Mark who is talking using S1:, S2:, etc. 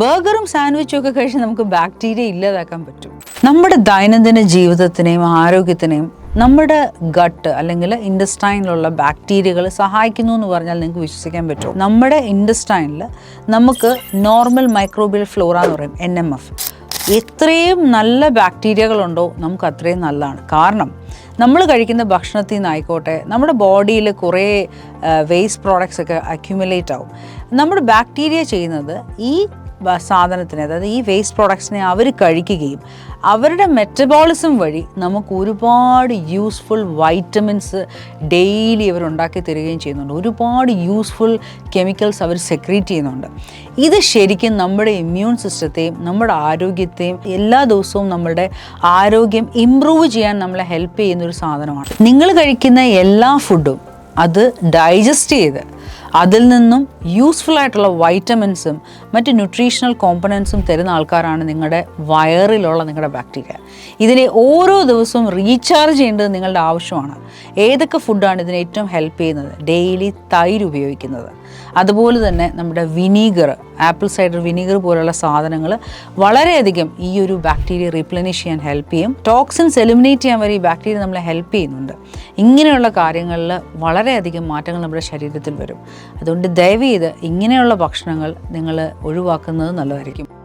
S1: ബർഗറും സാൻഡ്വിച്ചും ഒക്കെ കഴിച്ച് നമുക്ക് ബാക്ടീരിയ ഇല്ലാതാക്കാൻ പറ്റും. നമ്മുടെ ദൈനംദിന ജീവിതത്തിനെയും ആരോഗ്യത്തിനെയും നമ്മുടെ ഗട്ട് അല്ലെങ്കിൽ ഇൻഡസ്റ്റൈനിലുള്ള ബാക്ടീരിയകൾ സഹായിക്കുന്നു എന്ന് പറഞ്ഞാൽ നിങ്ങൾക്ക് വിശ്വസിക്കാൻ പറ്റും. നമ്മുടെ ഇൻഡസ്റ്റൈനിൽ നമുക്ക് നോർമൽ മൈക്രോബിയൽ ഫ്ലോറ എന്ന് പറയും എൻ എം എഫ് എത്രയും നല്ല ബാക്ടീരിയകളുണ്ടോ നമുക്ക് അത്രയും നല്ലതാണ്. കാരണം നമ്മൾ കഴിക്കുന്ന ഭക്ഷണത്തിൽ നിന്നായിക്കോട്ടെ നമ്മുടെ ബോഡിയിൽ കുറേ വേസ്റ്റ് പ്രോഡക്ട്സ് ഒക്കെ അക്യുമുലേറ്റ് ആവും. നമ്മുടെ ബാക്ടീരിയ ചെയ്യുന്നത് ഈ സാധനത്തിനെ അതായത് ഈ വേസ്റ്റ് പ്രോഡക്ട്സിനെ അവർ കഴിക്കുകയും അവരുടെ മെറ്റബോളിസം വഴി നമുക്ക് ഒരുപാട് യൂസ്ഫുൾ വൈറ്റമിൻസ് ഡെയിലി അവർ ഉണ്ടാക്കി തരികയും ചെയ്യുന്നുണ്ട്. ഒരുപാട് യൂസ്ഫുൾ കെമിക്കൽസ് അവർ സെക്രീറ്റ് ചെയ്യുന്നുണ്ട്. ഇത് ശരിക്കും നമ്മുടെ ഇമ്മ്യൂൺ സിസ്റ്റത്തെയും നമ്മുടെ ആരോഗ്യത്തെയും എല്ലാ ദിവസവും നമ്മുടെ ആരോഗ്യം ഇമ്പ്രൂവ് ചെയ്യാൻ നമ്മളെ ഹെൽപ്പ് ചെയ്യുന്ന ഒരു സാധനമാണ്. നിങ്ങൾ കഴിക്കുന്ന എല്ലാ ഫുഡും അത് ഡൈജസ്റ്റ് ചെയ്ത് അതിൽ നിന്നും യൂസ്ഫുൾ ആയിട്ടുള്ള വൈറ്റമിൻസും മറ്റ് ന്യൂട്രീഷണൽ കോമ്പണൻസും തരുന്ന ആൾക്കാരാണ് നിങ്ങളുടെ വയറിലുള്ള നിങ്ങളുടെ ബാക്ടീരിയ ഇതിനെ ഓരോ ദിവസവും റീചാർജ് ചെയ്യേണ്ടത് നിങ്ങളുടെ ആവശ്യമാണ്. ഏതൊക്കെ ഫുഡാണ് ഇതിനെ ഏറ്റവും ഹെൽപ്പ് ചെയ്യുന്നത്? ഡെയിലി തൈര് ഉപയോഗിക്കുന്നത്. അതുപോലെ തന്നെ നമ്മുടെ വിനീഗർ ആപ്പിൾ സൈഡർ വിനീഗർ പോലുള്ള സാധനങ്ങൾ വളരെയധികം ഈ ഒരു ബാക്ടീരിയ റീപ്ലനിഷ് ചെയ്യാൻ ഹെൽപ്പ് ചെയ്യും. ടോക്സിൻസ് എലിമിനേറ്റ് ചെയ്യാൻ വരെ ഈ ബാക്ടീരിയ നമ്മളെ ഹെൽപ്പ് ചെയ്യുന്നുണ്ട്. ഇങ്ങനെയുള്ള കാര്യങ്ങളിൽ വളരെയധികം മാറ്റങ്ങൾ നമ്മുടെ ശരീരത്തിൽ വരും. അതുകൊണ്ട് ദയവ് ചെയ്ത് ഇങ്ങനെയുള്ള ഭക്ഷണങ്ങൾ നിങ്ങൾ ഒഴിവാക്കുന്നത് നല്ലതായിരിക്കും.